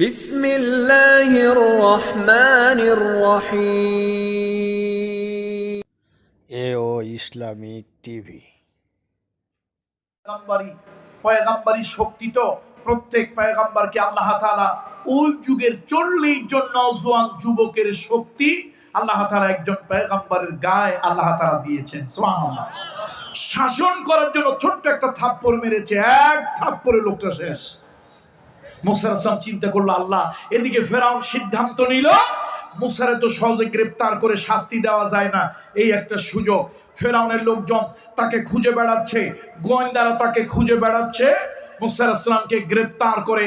বিসমিল্লাহির রহমানির রহিম। এ ও Islamic TV. পয়গাম্বারি পয়গাম্বারি শক্তি তো প্রত্যেক পয়গাম্বারকে আল্লাহ তাআলা ওই যুগের চল্লিশ জন নজওয়ান যুবকের শক্তি আল্লাহ তাআলা একজন পয়গাম্বারের গায়ে আল্লাহ তাআলা দিয়েছেন সুবহানাল্লাহ। শাসন করার জন্য ছোট্ট একটা থাপ্পড় মেরেছে এক থাপ্পড়ে লোকটা শেষ। মুসার আসলাম চিন্তা করল আল্লাহ। এদিকে ফেরাউন সিদ্ধান্ত নিল, মুসারে তো সহজে গ্রেপ্তার করে শাস্তি দেওয়া যায় না। এই একটা সুযোগ। ফেরাউনের লোকজন তাকে খুঁজে বেড়াচ্ছে, গোয়েন্দারা তাকে খুঁজে বেড়াচ্ছে। মুসার আসলামকে গ্রেপ্তার করে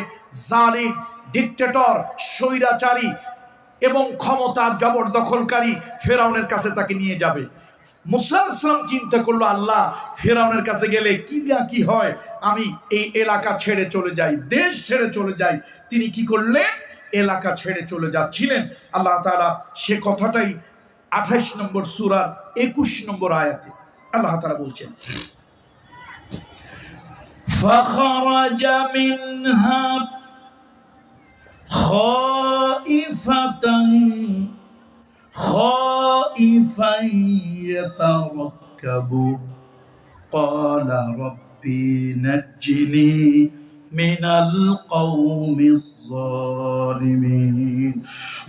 জালিম, ডিকটেটর, স্বৈরাচারী এবং ক্ষমতার জবরদখলকারী ফেরাউনের কাছে তাকে নিয়ে যাবে। মুসা ইসলাম চিন্তা করল, আল্লাহ, ফেরাউনের কাছে গেলে কি না কি হয়? আমি এই এলাকা ছেড়ে চলে যাই দেশ ছেড়ে চলে যাই তিনি কি করলেন এলাকা ছেড়ে চলে যাচ্ছিলেন আল্লাহ তাআলা সে কথাটাই আঠাইশ নম্বর সুরার একুশ নম্বর আয়াতে আল্লাহ তাআলা বলছেন فخرج منها خائفة خائفا يتركب قال ربي نجني من القوم الظالمين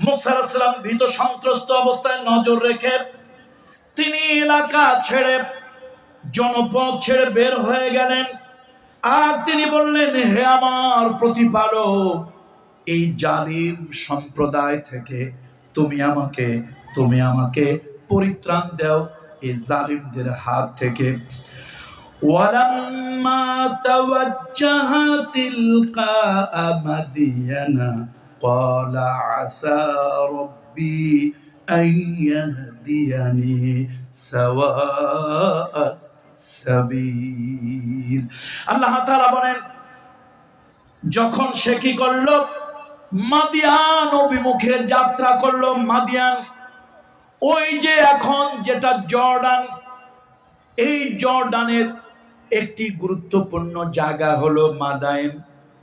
মুসা সালাম ভীত সন্ত্রস্ত অবস্থায় নজর রেখে তিনি এলাকা ছেড়ে জনপদ ছেড়ে বের হয়ে গেলেন আর তিনি বললেন হে আমার প্রতিপালক এই জালিম সম্প্রদায় থেকে তুমি আমাকে তুমি আমাকে পরিত্রাণ দাও এই জালিমদের হাত থেকে ولما توجه تلقاء مدين قال عسى ربي أن يهديني سواء السبيل আল্লাহ তাআলা বলেন যখন সে কি করলো মাদিয়ান অভিমুখে যাত্রা করলো মাদিয়ান ওই যে এখন যেটা জর্ডান এই জর্ডানের একটি গুরুত্বপূর্ণ জায়গা হলো মাদায়েন।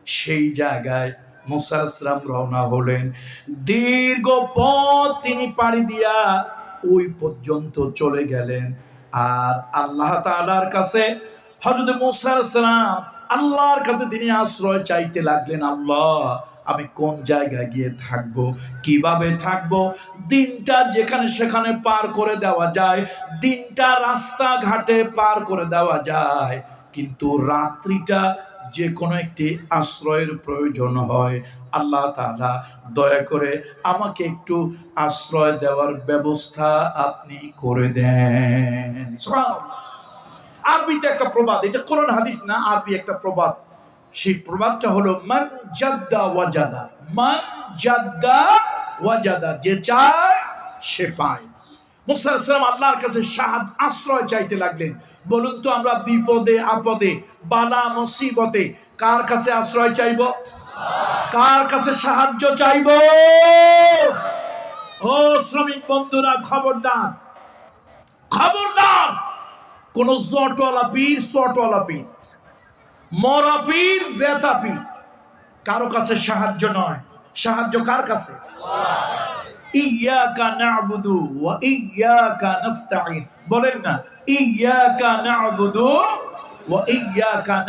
সেই জায়গায় মুসা আসলাম রওনা হলেন। দীর্ঘ পথ তিনি পাড়ি দিয়া ওই পর্যন্ত চলে গেলেন। আর আল্লাহ তালার কাছে হজরত মুসা আসলাম আল্লাহর কাছে তিনি আশ্রয় চাইতে লাগলেন। আল্লাহ আমি কোন জায়গায় গিয়ে থাকব? কীভাবে থাকব? দিনটা যেখানে সেখানে পার করে দেওয়া যায়। দিনটা রাস্তাঘাটে পার করে দেওয়া যায়। কিন্তু রাত্রিটা যে কোনো একটি আশ্রয়ের প্রয়োজন হয়। আল্লাহ তাআলা দয়া করে আমাকে একটু আশ্রয় দেওয়ার ব্যবস্থা আপনি করে দেন। আরবিতে একটা প্রবাদ, এটা কোরআন হাদিস না, আরবি একটা প্রবাদ। সেই প্রবাদটা হলো, মান জাদ্দা ওয়াজাদা। মান জাদ্দা ওয়াজাদা। যে চায়, সে পায়। মুসা আল্লাহর কাছে সাহাদ আশ্রয় চাইতে লাগলেন। বলুন তো আমরা বিপদে, আপদে, বালা, মুসিবতে কার কাছে আশ্রয় চাইব? কার কাছে সাহায্য চাইব? ও শ্রমিক বন্ধুরা, খবরদার খবরদার! কোন জটওয়ালা পীর শটওয়ালা পীর মরা পীর জেতা পীর। কারও কাছে সাহায্য নয়। সাহায্য কার কাছে? ইয়াকা না'বুদু ওয়া ইয়াকা বলেন না ইয়াকা না'বুদু ওয়া ইয়াকা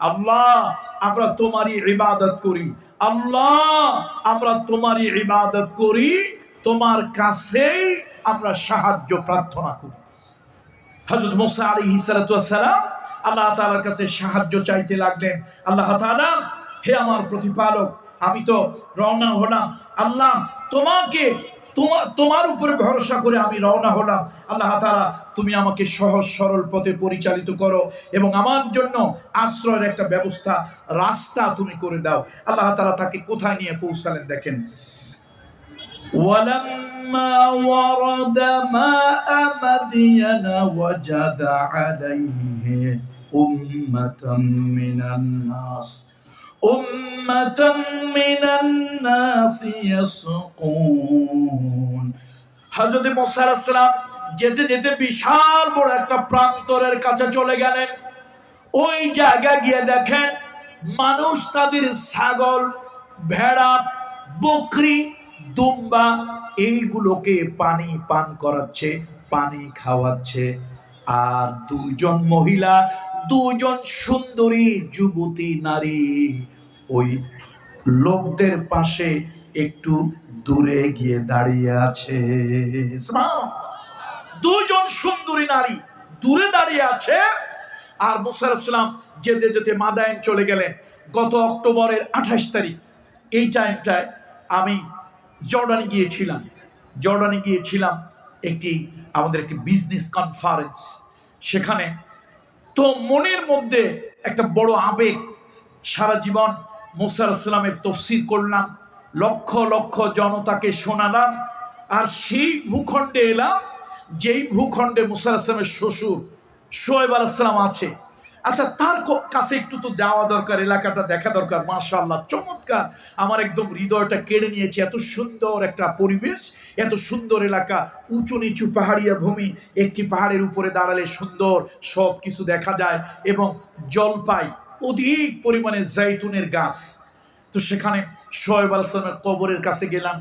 আল্লাহ, আমরা তোমারই ইবাদত করি। আল্লাহ, আমরা তোমারই ইবাদত করি। তোমার কাছেই আমরা সাহায্য প্রার্থনা করি। হজরত মোসা আলী সালাম আল্লাহ তাআলার কাছে সাহায্য চাইতে লাগলেন আল্লাহ তাআলা হে আমার প্রতিপালক আমি তো রওনা হলাম আল্লাহ তোমাকে তোমার তোমার উপরে ভরসা করে আমি রওনা হলাম আল্লাহ তাআলা তুমি আমাকে সহজ সরল পথে পরিচালিত করো এবং আমার জন্য আশ্রয়ের একটা ব্যবস্থা রাস্তা তুমি করে দাও আল্লাহ তাআলা তাকে কোথায় নিয়ে পৌঁছালেন দেখেন ولما ورد ماء مدين وجد عليه أمة من الناس أمة من الناس يسقون হযরত মুসা আলাইহিস সালাম যেতে যেতে বিশাল বড় একটা প্রান্তরের কাছে চলে গেলেন ওই জায়গা গিয়ে দেখেন মানুষ তাদের ছাগল ভেড়া বকরি দুম্বা এইগুলোকে পানি পান করাচ্ছে পানি খাওয়াচ্ছে আর দুজন মহিলা দুজন সুন্দরী যুবতী নারী। ওই লোকদের পাশে একটু দূরে গিয়ে দাঁড়িয়ে আছে। দুজন সুন্দরী নারী দূরে দাঁড়িয়ে আছে আর মুসার ইসলাম যেতে যেতে মাদায়ন চলে গেলেন গত অক্টোবরের আঠাশ তারিখ। এই টাইমটায় আমি জর্ডানে গিয়েছিলাম। জর্ডানে গিয়েছিলাম একটি আমাদের একটি বিজনেস কনফারেন্স সেখানে তো মনের মধ্যে একটা বড় আবেগ সারা জীবন মোসার ইসলামের তফসির করলাম, লক্ষ লক্ষ জনতাকে শোনালাম, আর সেই ভূখণ্ডে এলাম, যেই ভূখণ্ডে মুসার ইসলামের শ্বশুর শোয়েব আলাইসালাম আছে। আচ্ছা তার কাছে একটু তো যাওয়া দরকার, এলাকাটা দেখা দরকার। মাশাআল্লাহ, চমৎকার। আমার একদম হৃদয়টা কেড়ে নিয়েছে। এত সুন্দর একটা পরিবেশ, এত সুন্দর এলাকা। উঁচু নিচু পাহাড়িয়া ভূমি, একটি পাহাড়ের উপরে দাঁড়ালে সুন্দর সব কিছু দেখা যায় এবং জলপাই, অধিক পরিমাণে জাইতুনের গাছ। তো সেখানে শোয়েব আলাইসলামের কবরের কাছে গেলাম।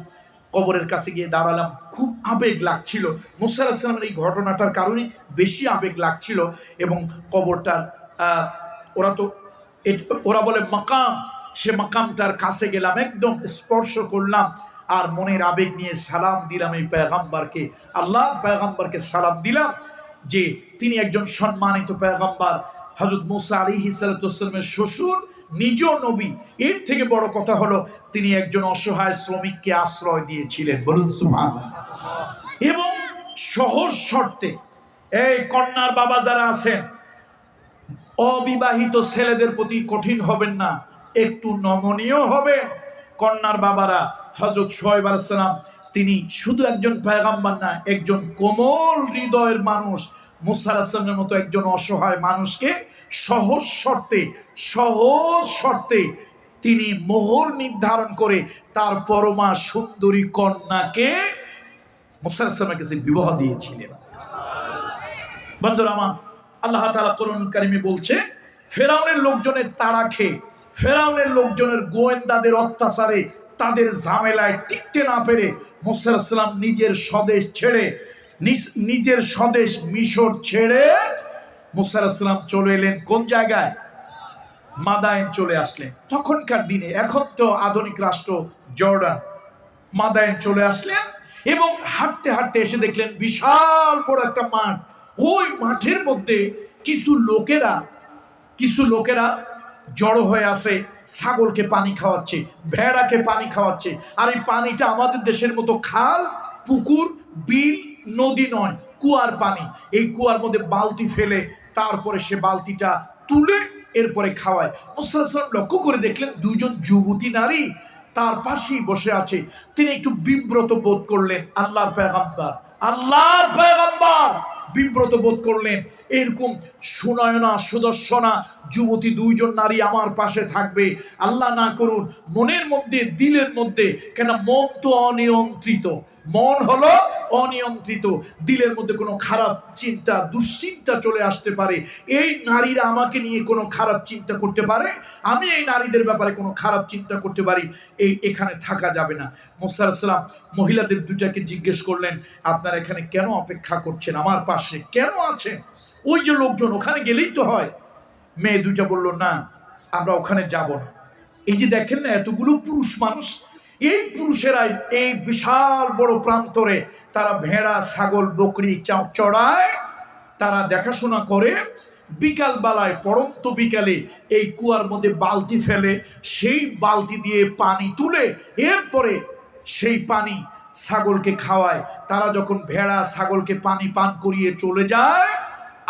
কবরের কাছে গিয়ে দাঁড়ালাম। খুব আবেগ লাগছিল। মুসার আসলামের এই ঘটনাটার কারণে বেশি আবেগ লাগছিল এবং কবরটার ওরা তো ওরা বলে মাকাম, সে মাকামটার কাছে গেলাম, একদম স্পর্শ করলাম আর মনের আবেগ নিয়ে সালাম দিলাম এই পেগাম্বারকে। আল্লাহ পেগাম্বারকে সালাম দিলাম যে তিনি একজন সম্মানিত পেগাম্বার। হজরত মুসা আলী হিসালামের শ্বশুর, নিজ নবী। এর থেকে বড় কথা হলো তিনি একজন অসহায় শ্রমিককে আশ্রয় দিয়েছিলেন। বলুন। এবং সহজ শর্তে, এই কন্যার বাবা যারা আছেন অবিবাহিত ছেলেদের প্রতি কঠিন হবেন না, একটু নমনীয় হবেন। কন্যার বাবারা হজরত সোহেব আলাইসালাম তিনি শুধু একজন পেগাম্বার না, একজন কোমল হৃদয়ের মানুষ। মুসার আসলামের মতো একজন অসহায় মানুষকে সহজ শর্তে সহজ শর্তে তিনি মোহর নির্ধারণ করে তার পরমা সুন্দরী কন্যাকে মুসার আসলামের কাছে বিবাহ দিয়েছিলেন। বন্ধুরা আমার আল্লাহ তালা করুন কারিমে বলছে, ফেরাউনের লোকজনের তাড়া খেয়ে, ফেরাউনের লোকজনের গোয়েন্দাদের অত্যাচারে, তাদের ঝামেলায় টিকতে না পেরে মুসাল্লাম নিজের স্বদেশ ছেড়ে, নিজ- নিজের স্বদেশ মিশর ছেড়ে মুসাল্লাম চলে এলেন কোন জায়গায়? মাদায়ন চলে আসলেন। তখনকার দিনে, এখন তো আধুনিক রাষ্ট্র জর্ডান। মাদায়ন চলে আসলেন এবং হাঁটতে হাঁটতে এসে দেখলেন বিশাল বড় একটা মাঠ। ওই মাঠের মধ্যে কিছু লোকেরা কিছু লোকেরা জড়ো হয়ে আসে ছাগলকে পানি খাওয়াচ্ছে, ভেড়াকে পানি খাওয়াচ্ছে। আর এই পানিটা আমাদের দেশের মতো খাল, পুকুর, বিল, নদী নয়, কুয়ার পানি। এই কুয়ার মধ্যে বালতি ফেলে তারপরে সে বালতিটা তুলে এরপরে খাওয়ায়। মুসাল্লাম লক্ষ্য করে দেখলেন দুজন যুবতী নারী তার পাশেই বসে আছে। তিনি একটু বিব্রত বোধ করলেন, আল্লাহর পেগাম্বার আল্লাহর পেগাম্বার বিব্রত বোধ করলেন, এরকম সুনয়না, সুদর্শনা যুবতী দুইজন নারী আমার পাশে থাকবে। আল্লাহ না করুন, মনের মধ্যে, দিলের মধ্যে কেন মন তো অনিয়ন্ত্রিত। মন হলো অনিয়ন্ত্রিত। দিলের মধ্যে কোনো খারাপ চিন্তা, দুশ্চিন্তা চলে আসতে পারে। এই নারীরা আমাকে নিয়ে কোনো খারাপ চিন্তা করতে পারে? আমি এই নারীদের ব্যাপারে কোনো খারাপ চিন্তা করতে পারি? এই এখানে থাকা যাবে না। মোসার সালাম মহিলাদের দুটাকে জিজ্ঞেস করলেন, আপনারা এখানে কেন অপেক্ষা করছেন? আমার পাশে কেন আছেন? ওই যে লোকজন, ওখানে গেলেই তো হয়। মেয়ে দুটা বলল, না, আমরা ওখানে যাব না। এই যে দেখেন না, এতগুলো পুরুষ মানুষ এই পুরুষেরাই এই বিশাল বড় প্রান্তরে তারা ভেড়া, ছাগল, বকরি চড়ায়। তারা দেখাশোনা করে। বিকাল বেলায় পরন্ত বিকালে এই কুয়ার মধ্যে বালতি ফেলে, সেই বালতি দিয়ে পানি তুলে এরপরে সেই পানি ছাগলকে খাওয়ায়। তারা যখন ভেড়া, ছাগলকে পানি পান করিয়ে চলে যায়,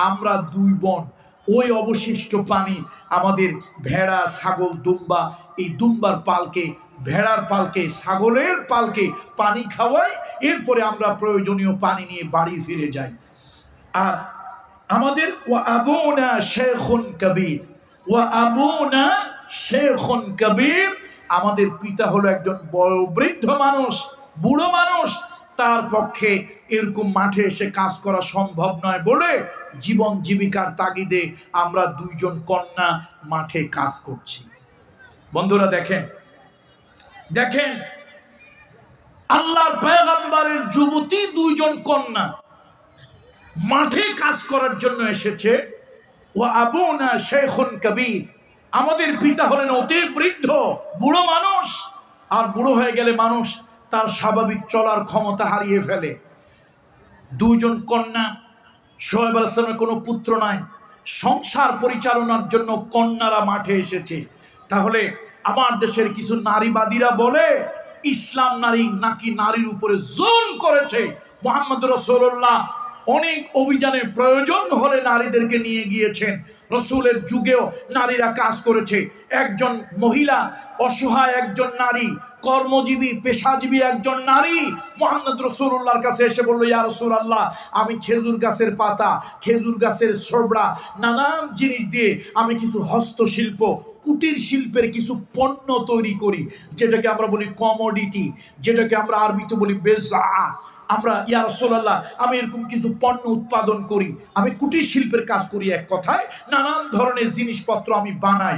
আমরা দুই বোন, ওই অবশিষ্ট পানি আমাদের ভেড়া, ছাগল, দুম্বা, এই দুম্বার পালকে ভেড়ার পালকে, ছাগলের পালকে পানি খাওয়াই, এরপরে আমরা প্রয়োজনীয় পানি নিয়ে বাড়ি ফিরে যাই। আর আমাদের ও আবুনা শেখুন কবির ও আবুনা শেখুন কবির, আমাদের পিতা হলো একজন বড় বৃদ্ধ মানুষ, বুড়ো মানুষ, তার পক্ষে এরকম মাঠে এসে কাজ করা সম্ভব নয় বলে জীবন জীবিকার তাগিদে আমরা দুইজন কন্যা মাঠে কাজ করছি। বন্ধুরা দেখেন দেখেন, আল্লাহর পয়গম্বরের যুবতী দুইজন কন্যা মাঠে কাজ করার জন্য এসেছে। ও আবু না শেখুন কবির। আমাদের পিতা হলেন অতি বৃদ্ধ, বুড়ো মানুষ, আর বুড়ো হয়ে গেলে মানুষ তার স্বাভাবিক চলার ক্ষমতা হারিয়ে ফেলে। দুজন কন্যা, সোহেব আলাইসলামের কোনো পুত্র নাই। সংসার পরিচালনার জন্য কন্যারা মাঠে এসেছে। তাহলে আমার দেশের কিছু নারীবাদীরা বলে, ইসলাম নারী নাকি নারীর উপরে জোন করেছে। মোহাম্মদ রসুল্লাহ অনেক অভিযানে প্রয়োজন হলে নারীদেরকে নিয়ে গিয়েছেন। রসুলের যুগেও নারীরা কাজ করেছে। একজন মহিলা অসহায় একজন নারী, কর্মজীবী, পেশাজীবী একজন নারী, মোহাম্মদ রসুল্লাহর কাছে এসে বলল, ইয়া রসুল আল্লাহ আমি খেজুর গাছের পাতা, খেজুর গাছের সবড়া নানান জিনিস দিয়ে আমি কিছু হস্তশিল্প কুটির শিল্পের কিছু পণ্য তৈরি করি, যেটাকে আমরা বলি কমোডিটি যেটাকে আমরা আরবিতে বলি বেজা। আমরা, ইয়া রসোল্লাহ আমি এরকম কিছু পণ্য উৎপাদন করি, আমি কুটির শিল্পের কাজ করি এক কথায়, নানান ধরনের জিনিসপত্র আমি বানাই,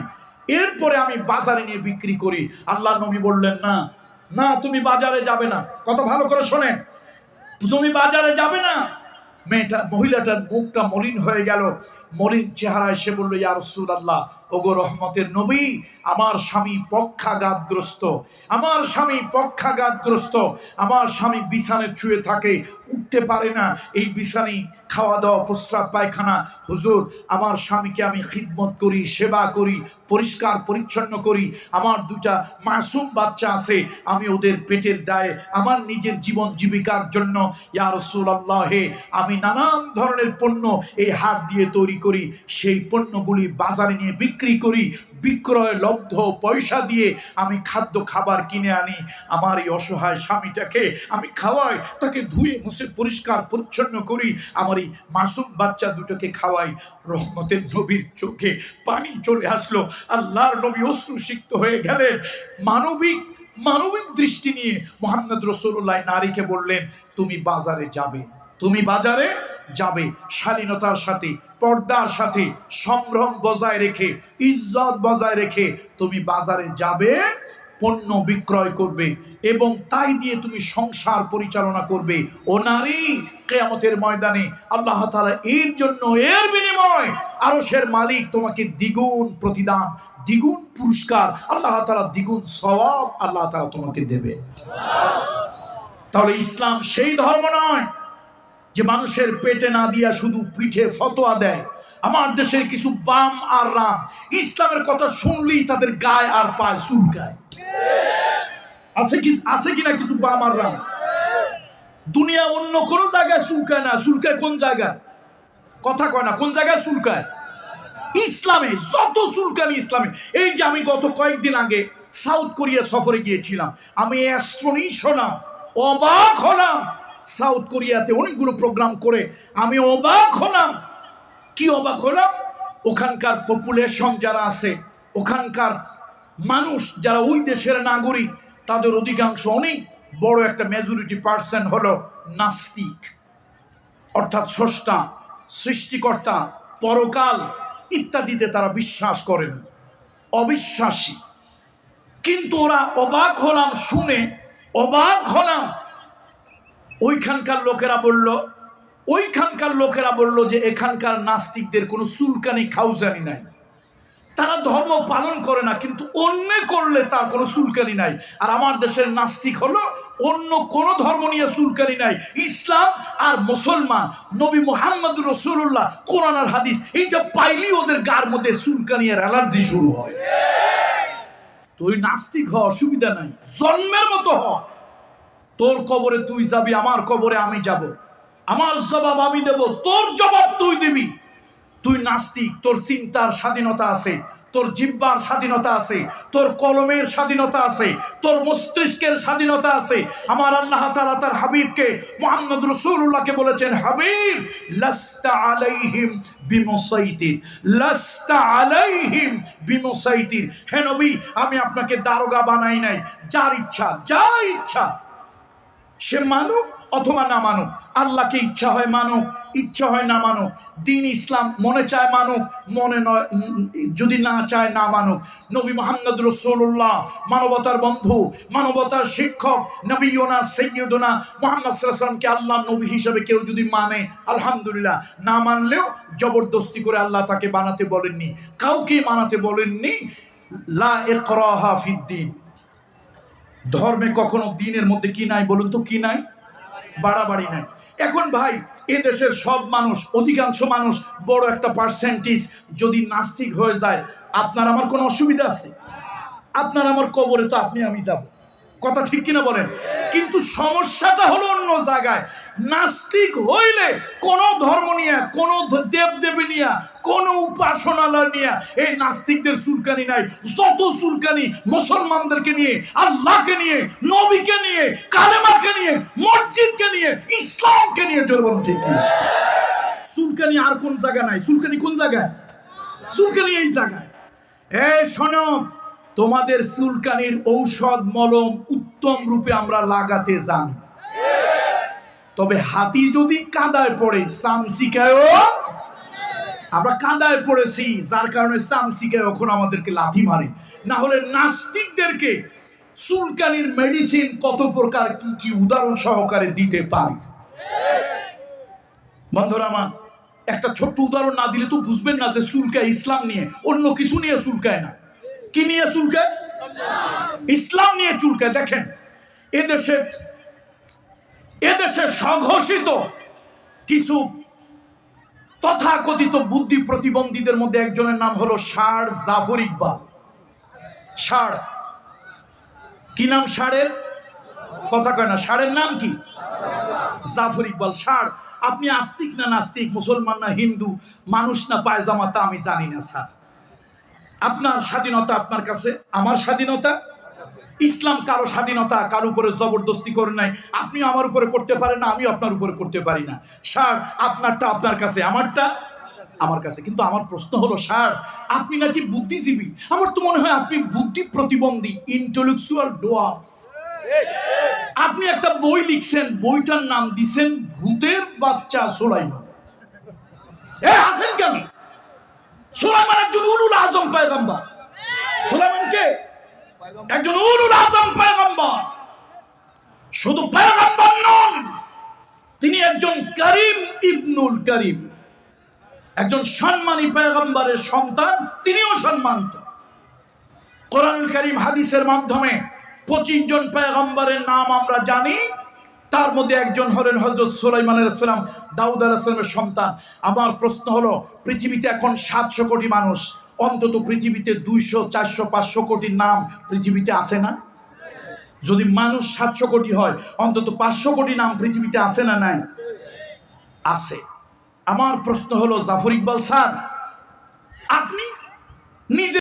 এরপরে আমি বাজারে নিয়ে বিক্রি করি। আল্লাহ নবী বললেন, না না, তুমি বাজারে যাবে না। কত ভালো করে শোনেন। তুমি বাজারে যাবে না? মেয়েটা, মহিলাটার মুখটা মলিন হয়ে গেল। মলিন চেহারা এসে বলল, ইয়া রসুল আল্লাহ ওগো রহমতের নবী, আমার স্বামী পক্ষাঘাতগ্রস্ত, আমার স্বামী পক্ষাঘাতগ্রস্ত, আমার স্বামী বিছানে ছুঁয়ে থাকে, উঠতে পারে না, এই বিছানি খাওয়া দাওয়া প্রস্রাব, পায়খানা, হুজুর, আমার স্বামীকে আমি খিদমত করি, সেবা করি, পরিষ্কার, পরিচ্ছন্ন করি, আমার দুটা মাসুম বাচ্চা আছে, আমি ওদের পেটের দায়ে, আমার নিজের জীবন জীবিকার জন্য, ইয়া রসুল্লাহে আমি নানান ধরনের পণ্য এই হাত দিয়ে তৈরি করি, সেই পণ্যগুলি বাজারে নিয়ে বিক্রি করি, বিক্রয় লব্ধ পয়সা দিয়ে আমি খাদ্য খাবার কিনে আনি। আমার এই অসহায় স্বামীটাকে আমি খাওয়াই, তাকে ধুয়ে মুছে পরিষ্কার পরিচ্ছন্ন করি, আমার এই মাসুম বাচ্চা দুটোকে খাওয়াই। রহমতের নবীর চোখে পানি চলে আসলো। আল্লাহর নবী অশ্রু সিক্ত হয়ে গেলেন। মানবিক মানবিক দৃষ্টি নিয়ে মোহাম্মদ রসুল্লাহ নারীকে বললেন, তুমি বাজারে যাবে। তুমি বাজারে যাবে শালীনতার সাথে, পর্দার সাথে, সম্ভ্রম বজায় রেখে, ইজ্জত বজায় রেখে তুমি বাজারে যাবে, পণ্য বিক্রয় করবে এবং তাই দিয়ে তুমি সংসার পরিচালনা করবে। ও নারী, কেয়ামতের ময়দানে আল্লাহ তালা এর জন্য এর বিনিময় আরশের মালিক তোমাকে দ্বিগুণ প্রতিদান, দ্বিগুণ পুরস্কার, আল্লাহ তালা দ্বিগুণ সওয়াব আল্লাহ তালা তোমাকে দেবে। তাহলে ইসলাম সেই ধর্ম নয়। যে মানুষের পেটে না দিয়া শুধু পিঠে ফতোয়া দেয়। আমার দেশের কিছু বাম আর রাম, ইসলামের কথা শুনলেই তাদের গায়ে আর পায় চুলকায় আছে কি, আছে কিনা কিছু বাম আর রাম? দুনিয়া অন্য কোনো জায়গায় চুলকায় না। চুলকায় কোন জায়গায়? কথা কয় না, কোন জায়গায় চুলকায় ইসলামে, যত চুলকানি ইসলামে। এই যে আমি গত কয়েকদিন আগে সাউথ কোরিয়া সফরে গিয়েছিলাম, আমি অ্যাস্ট্রোনি শোনাম অবাক হলাম। সাউথ কোরিয়াতে অনেকগুলো প্রোগ্রাম করে আমি অবাক হলাম। কি অবাক হলাম? ওখানকার পপুলেশন যারা আছে, ওখানকার মানুষ যারা ওই দেশের নাগরিক, তাদের অধিকাংশ অনেক বড় একটা মেজরিটি পার্সেন্ট হলো নাস্তিক। অর্থাৎ স্রষ্টা, সৃষ্টিকর্তা, পরকাল ইত্যাদিতে তারা বিশ্বাস করেন, অবিশ্বাসী। কিন্তু ওরা অবাক হলাম শুনে, অবাক হলাম ওইখানকার লোকেরা বলল, ওইখানকার লোকেরা বলল যে এখানকার নাস্তিকদের কোনো সুলকানি খাউজানি নাই। তারা ধর্ম পালন করে না, কিন্তু অন্য করলে তার কোনো সুলকানি নাই। আর আমার দেশের নাস্তিক হলো, অন্য কোনো ধর্ম নিয়ে সুলকানি নাই। ইসলাম আর মুসলমান, নবী মোহাম্মদ রসুল্লাহ কোরআন আর হাদিস এইটা পাইলেই ওদের গার মধ্যে সুলকানি আর অ্যালার্জি শুরু হয়। তো ওই নাস্তিক হ অসুবিধা নাই, জন্মের মতো হ তোর কবরে তুই যাবি, আমার কবরে আমি যাব। আমার জবাব আমি দেব, তোর জবাব তুই দিবি। তুই নাস্তিক, তোর চিন্তার স্বাধীনতা আছে, তোর জিব্বার স্বাধীনতা আছে, তোর কলমের স্বাধীনতা আছে, তোর মস্তিষ্কের স্বাধীনতা আছে। আমার আল্লাহ তাআলা তার হাবিবকে, মোহাম্মদ রসুল্লাহকে বলেছেন, হাবিব, লাস্তা আলাইহিম বিমসাইতির লাস্তা আলাইহিম বিমসাইতির হে নবী, আমি আপনাকে দারোগা বানাই নাই, যার ইচ্ছা, যা ইচ্ছা সে মানুক অথবা না মানুক, আল্লাহকে ইচ্ছা হয় মানুক, ইচ্ছা হয় না মানুক, দিন ইসলাম মনে চায় মানুক, মনে নয় যদি না চায় না মানুক। নবী মোহাম্মদ রসুল্লাহ মানবতার বন্ধু, মানবতার শিক্ষক নবীনা সৈয়দনা মোহাম্মদ সাল্লামকে আল্লাহ নবী হিসেবে কেউ যদি মানে আলহামদুলিল্লাহ, না মানলেও জবরদস্তি করে আল্লাহ তাকে বানাতে বলেননি কাউকে বানাতে বলেননি, লা ইকরাহা ফিদ্দিন ধর্মে কখনো দিনের মধ্যে কি নাই বলুন তো, কি নাই? বাড়াবাড়ি নাই। এখন ভাই, এ দেশের সব মানুষ, অধিকাংশ মানুষ বড় একটা পার্সেন্টেজ যদি নাস্তিক হয়ে যায়, আপনার আমার কোনো অসুবিধা আছে? আপনার আমার কবরে তো আপনি, আমি যাব। কথা ঠিক কিনা বলেন? কিন্তু সমস্যাটা হলো অন্য জায়গায়। নাস্তিক হইলে কোন ধর্ম নিয়ে, কোন দেব দেবী নিয়ে, কোন উপাসনালয় নিয়ে এই নাস্তিকদের সুলকানি নাই। যত সুলকানি মুসলমানদেরকে নিয়ে, আল্লাহকে নিয়ে, নবীকে নিয়ে, কালেমাকে নিয়ে, মসজিদকে নিয়ে, ইসলামকে নিয়ে বলুন ঠিক কিনা? সুলকানি আর কোন জায়গা নাই? সুলকানি কোন জায়গায়? চুলকানি এই জায়গায়। এ, শোনো, তোমাদের চুলকানির ঔষধ মলম উত্তম রূপে আমরা লাগাতে জানি। তবে হাতি যদি কাদায় পড়ে, সামসিকায়ও, আমরা কাদায় পড়েছি, যার কারণে সামসিকায় এখন আমাদেরকে লাঠি মারে। না হলে নাস্তিকদেরকে চুলকানির মেডিসিন কত প্রকার, কি কি উদাহরণ সহকারে দিতে পারি? বন্ধুরা আমার, একটা ছোট্ট উদাহরণ না দিলে তো বুঝবেন না যে চুলকায় ইসলাম নিয়ে, অন্য কিছু নিয়ে চুলকায় না। কি নিয়ে চুলকায়? ইসলাম নিয়ে চুলকায়। দেখেন, এদেশে এদেশে স্বঘোষিত কিছু তথাকথিত বুদ্ধি প্রতিবন্ধীদের মধ্যে একজনের নাম হলো ষাড় জাফর ইকবাল। ষাড়। কি নাম ষাড়ের? কথা কয় না, ষাড়ের নাম কি? জাফর ইকবাল। ষাড়, আপনি আস্তিক না নাস্তিক, মুসলমান না হিন্দু, মানুষ না পায়জামা তা আমি জানি না, স্যার। আপনার স্বাধীনতা আপনার কাছে, আমার স্বাধীনতা? ইসলাম কারও স্বাধীনতা, কারও উপরে জবরদস্তি করে নাই। আপনি আমার উপরে করতে পারেন না আমি আপনার উপরে করতে পারি না। স্যার, আপনারটা আপনার কাছে, আমারটা আমার কাছে। কিন্তু আমার প্রশ্ন হলো, স্যার, আপনি নাকি বুদ্ধিজীবী? আমার তো মনে হয় আপনি বুদ্ধি প্রতিবন্ধী ইন্টেলেকচুয়াল ডোয়ার্ফ আপনি একটা বই লিখছেন, বইটার নাম দিছেন ভূতের বাচ্চা সোলাইমান। এ হাসেন কেন? সোলাইমান একজন উলুল আজম পায়গাম্বার। সোলাইমান কে? একজন উলুল আজম পায়গাম্বার। শুধু পায়গাম্বার নন, তিনি একজন করিম ইবনুল করিম। একজন সম্মানী পায়গাম্বারের সন্তান, তিনিও সম্মানিত। কোরআনুল করিম হাদিসের মাধ্যমে পঁচিশ জন পেগম্বরের নাম আমরা জানি। তার মধ্যে একজন হলেন হজরত সুলাইমান আলাইসালাম দাউদ আলাইসালামের সন্তান। আমার প্রশ্ন হলো, পৃথিবীতে এখন সাতশো কোটি মানুষ অন্তত পৃথিবীতে দুইশো, চারশো, পাঁচশো কোটির নাম পৃথিবীতে আছে না? যদি মানুষ সাতশো কোটি হয়, অন্তত পাঁচশো কোটি নাম পৃথিবীতে আছে না নাই? আছে আমার প্রশ্ন হলো, জাফর ইকবাল স্যার, আপনি নিজে